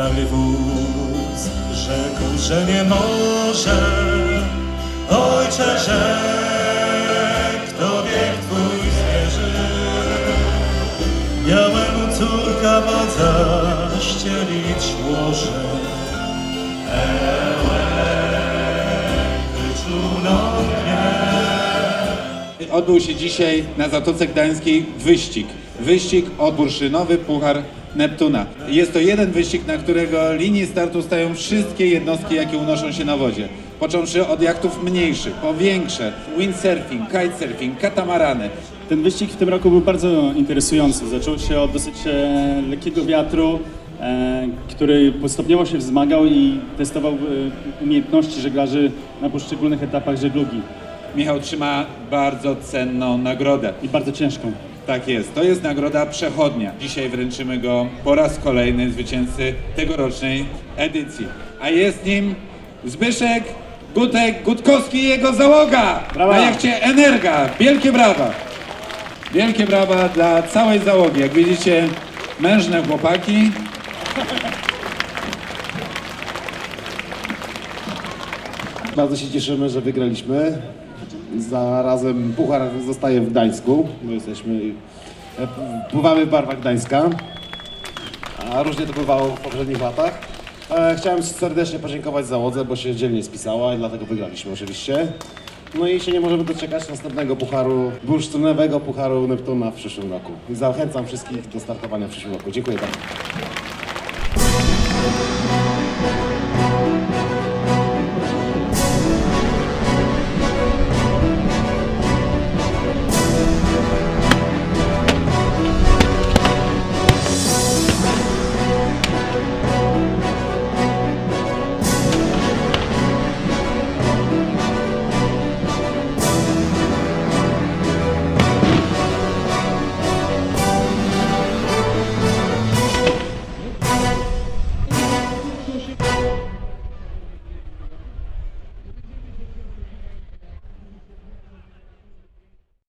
Stary wóz rzekł, że nie może. Ojcze, że kto wiek twój zmierzy. Białemu córka wodza ścielić mnie. Odbył się dzisiaj na Zatoce Gdańskiej wyścig. Wyścig o bursztynowy Puchar Neptuna. Jest to jeden wyścig, na którego linii startu stają wszystkie jednostki, jakie unoszą się na wodzie. Począwszy od jachtów mniejszych, po większe, windsurfing, kitesurfing, katamarany. Ten wyścig w tym roku był bardzo interesujący. Zaczął się od dosyć e, lekkiego wiatru, e, który stopniowo się wzmagał i testował e, umiejętności żeglarzy na poszczególnych etapach żeglugi. Michał trzyma bardzo cenną nagrodę. I bardzo ciężką. Tak jest, to jest nagroda przechodnia. Dzisiaj wręczymy go po raz kolejny zwycięzcy tegorocznej edycji. A jest nim Zbyszek Gutek Gutkowski i jego załoga Brawa. na jachcie Energa. Wielkie brawa. Wielkie brawa dla całej załogi. Jak widzicie, mężne chłopaki. Bardzo się cieszymy, że wygraliśmy. Zarazem puchar zostaje w Gdańsku. My jesteśmy, e, pływamy w barwach Gdańska. A różnie to bywało w poprzednich latach. E, chciałem serdecznie podziękować załodze, bo się dzielnie spisała i dlatego wygraliśmy oczywiście. No i się nie możemy doczekać następnego pucharu, bursztynowego pucharu Neptuna w przyszłym roku. I zachęcam wszystkich do startowania w przyszłym roku. Dziękuję bardzo.